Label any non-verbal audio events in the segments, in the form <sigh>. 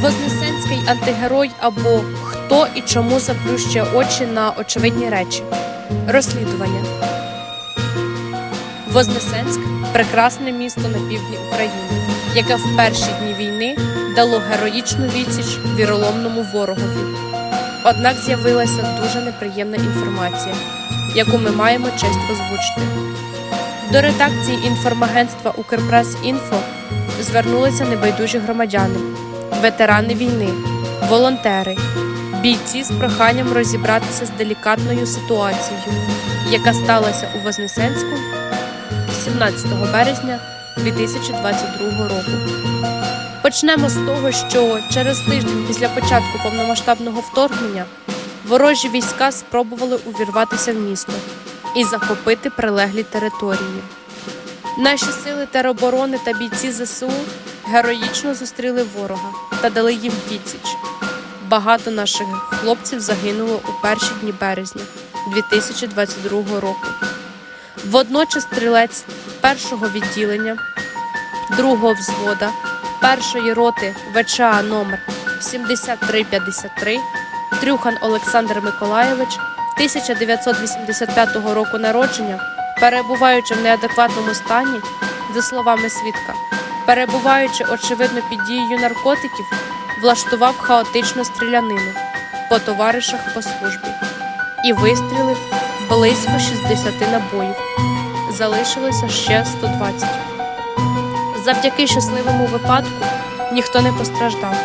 Вознесенський антигерой або хто і чому заплющує очі на очевидні речі. Розслідування. Вознесенськ прекрасне місто на півдні України, яке в перші дні війни дало героїчну відсіч віроломному ворогові. Однак з'явилася дуже неприємна інформація, яку ми маємо честь озвучити. До редакції інформагентства Укрпрес-Інфо звернулися небайдужі громадяни, ветерани війни, волонтери, бійці з проханням розібратися з делікатною ситуацією, яка сталася у Вознесенську 17 березня 2022 року. Почнемо з того, що через тиждень після початку повномасштабного вторгнення ворожі війська спробували увірватися в місто і захопити прилеглі території. Наші сили тероборони та бійці ЗСУ героїчно зустріли ворога та дали їм відсіч. Багато наших хлопців загинуло у перші дні березня 2022 року. Водночас стрілець першого відділення, другого взвода, першої роти ВЧА номер 7353 Трюхан Олександр Миколайович 1985 року народження, перебуваючи в неадекватному стані, за словами свідка, перебуваючи очевидно під дією наркотиків, влаштував хаотичну стрілянину по товаришах по службі і вистрілив близько 60 набоїв. Залишилося ще 120. Завдяки щасливому випадку ніхто не постраждав.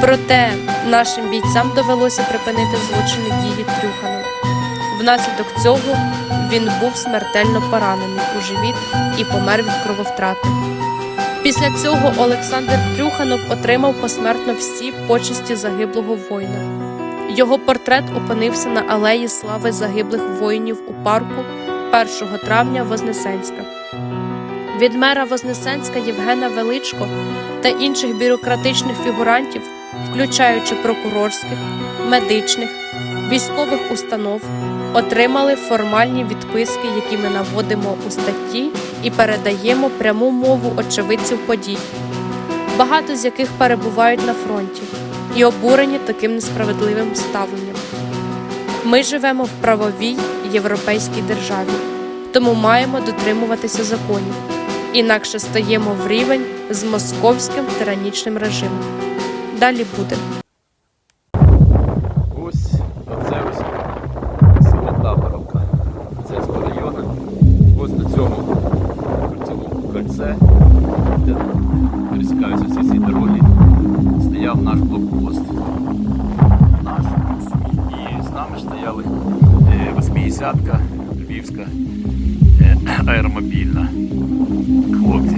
Проте нашим бійцям довелося припинити злочинні дії Трюханом. Внаслідок цього він був смертельно поранений у живіт і помер від крововтрати. Після цього Олександр Трюханов отримав посмертно всі почесті загиблого воїна. Його портрет опинився на алеї слави загиблих воїнів у парку 1 травня Вознесенська. Від мера Вознесенська Євгена Величко та інших бюрократичних фігурантів, включаючи прокурорських, медичних, військових установ, отримали формальні відписки, які ми наводимо у статті і передаємо пряму мову очевидців подій, багато з яких перебувають на фронті і обурені таким несправедливим ставленням. Ми живемо в правовій європейській державі, тому маємо дотримуватися законів, інакше стаємо в рівень з московським тиранічним режимом. Далі буде. Восьмидесятка Львівська е, аеромобільна. Хлопці.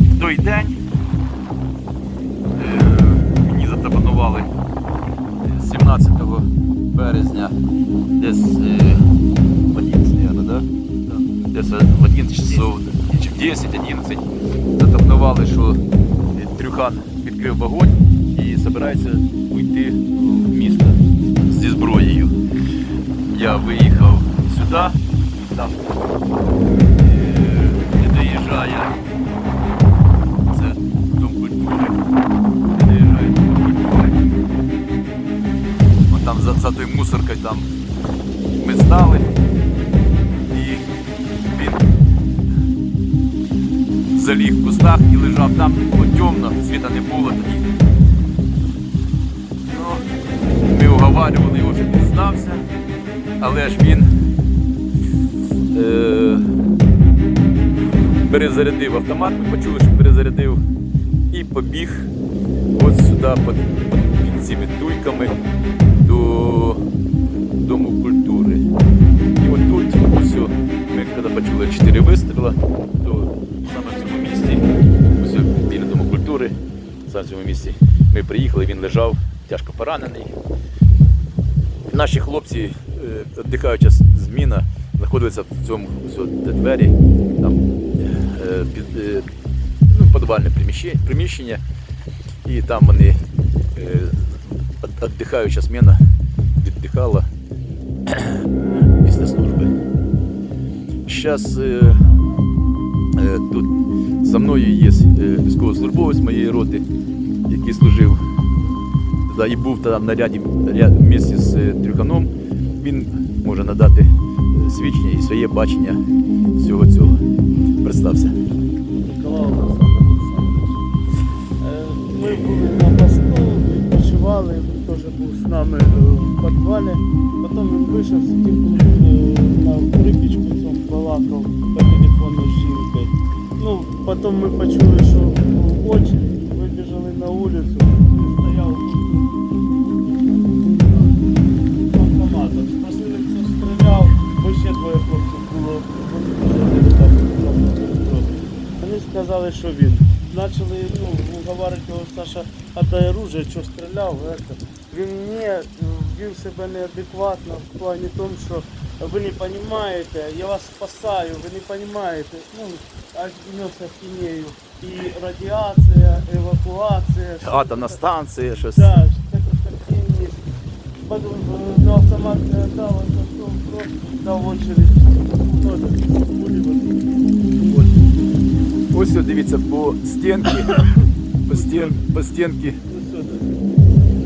В той день Е, мені запропонували 17 березня десь е, в 11, наверное, да? Десь в 11 часов, чи в 10-11 запропонували, що е, Трюхан відкрив вогонь і збирається уйти зі зброєю. Я виїхав сюди, там е, не доїжджає. Це дом культури. Не доїжджає дом культури. От там за, за той мусоркою там ми стали. Заліг в кустах і лежав там, було темно, світа не було тоді. Ми його, щоб він здався, але ж він е, перезарядив автомат, ми почули, що перезарядив і побіг от сюди під, під цими туйками до Дому культури. І от тут все, ми коли почули чотири вистріла, то саме в цьому місці, ось біля Дому культури, саме в цьому місці ми приїхали, він лежав тяжко поранений. Наші хлопці, е, віддихаюча зміна, знаходилися в цьому де двері, там е, під, е, ну, подвальне приміщення, і там вони е, віддихаюча зміна віддихала <clears throat> після служби. Зараз е, е, Е, Тут за мною є е, військовослужбовець моєї роти, який служив да, і був там на ряді ряд, місці з свідчення і своє бачення всього цього. Представся. Микола Олександр Олександрович. Е, Ми були на посту, відпочивали, він теж був з нами е, в підвалі. Потім він вийшов, сидів е, на припічку цьому балакав по телефону з жінкою. Ну, потім ми почули, що очередь, вибіжали на вулицю, сказали, що він. Почали ну, говорити Саша, отдай оружие, що стріляв. Это. Він не вів себе неадекватно в плані тому, що ви не розумієте, я вас спасаю, ви не розумієте. Ну, аж нес ахінею. І радіація, евакуація. Атомна станція, щось. Картинні. Потім е, до автомат не он зашел, просто дав очередь. Ну, очередь. Ось дивіться по стінки, по, стін, по стінки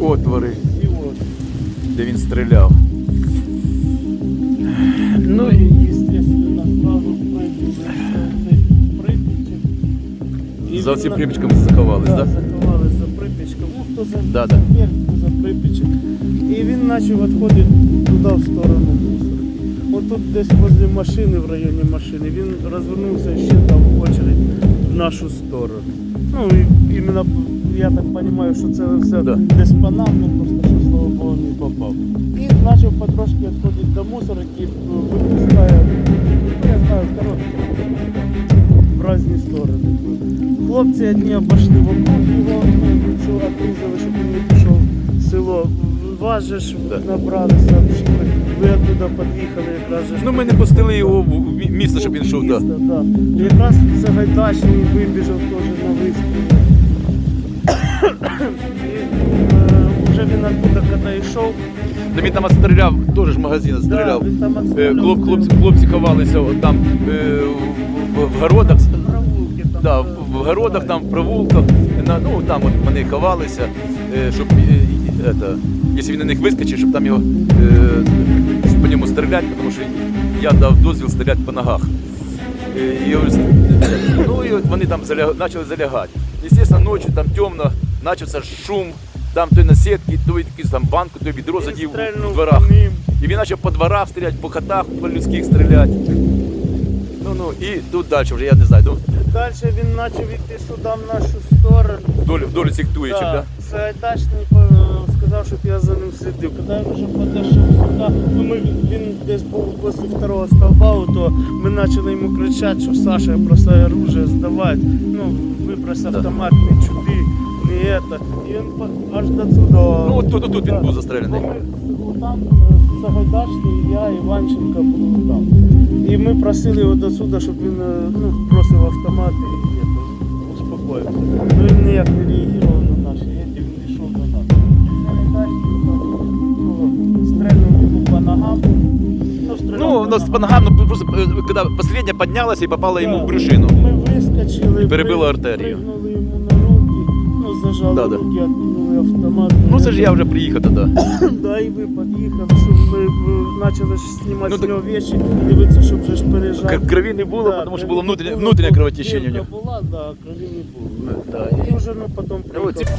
отвори, де він стріляв. Ну і, За цим припічками заховались, так? Да? заховались за припічком. Ну, хто за Да, да. хто за припічок. І він почав відходити туди, в сторону мусора. От тут десь возле машини, в районі машини, він розвернувся і ще дав очередь в нашу сторону. Ну, і іменно, я так розумію, що це все Да. десь по нам, ну просто що, слава Богу, не попав. І почав потрошки відходити до мусора, який випускає, ну, я знаю, короткі в різні сторони. Хлопці одні обійшли вокруг його, ну, що отрізали, щоб він не в село. Вас же ж набрали, ви оттуда під'їхали, якраз же Ну ми не пустили його в мі- місце, щоб він йшов. Да. місто, да. І Якраз Сагайдачний вибіжав теж на вистріл. І е, вже він оттуда, коли йшов, Да він там відстріляв, теж з магазину стріляв. да, він там Е, відстріляв. Хлоп, хлопці, хлопці ховалися от там е, в, в городах. Прогулки там, Да, в в городах, там, в провулках, на, ну там от вони ховалися, е, щоб е, это, якщо він на них вискочить, щоб там його е, по ньому стріляти, тому що я дав дозвіл стріляти по ногах. Е, І, ось, ну, і от вони там заля... почали залягати. Звісно, ночі там темно, почався шум, там той на сітки, той якийсь там банку, той відро задів в дворах. І він почав по дворах стріляти, по хатах, по людських стріляти. Ну, ну, і тут далі вже я не знаю. Ну, Далі він почав йти сюди в нашу сторону. вдоль, вдоль цих туєчок, да? Сагайдачний е, сказав, щоб я за ним слідив. Коли я вже підійшов сюди, ну ми, він десь був після второго стовба, то ми почали йому кричати, що Саша, бросай оружие, здавай. Ну, вибрось автомат, не чуди, не это. І він по- аж до сюди. Ну, от тут, тут він був застрелений. Там е, Сагайдачний, я, Іванченко були там. І ми просили його до сюди, щоб він е, ну, бросив автомат і это, успокоївся. Ну, він ніяк не Ну, по ну, просто, э, когда последняя поднялась и попала ему в брюшину. Ми вискочили, Перебило при- артерію. йому на руки, ну, зажали руки, відкинули автомат. Ну, це ж я вже приїхав тоді. <coughs> Да, і ви під'їхали, щоб ми е, почали ж знімати Ну, з так- нього речі, дивитися, щоб вже ж переїжджати. Кр- Крові не було, Да, тому що було внутрішнє, внутрішнє кровотечення у дірка нього. була, да, крові не було. Да, І вже ну, потім Ну, от приїхав.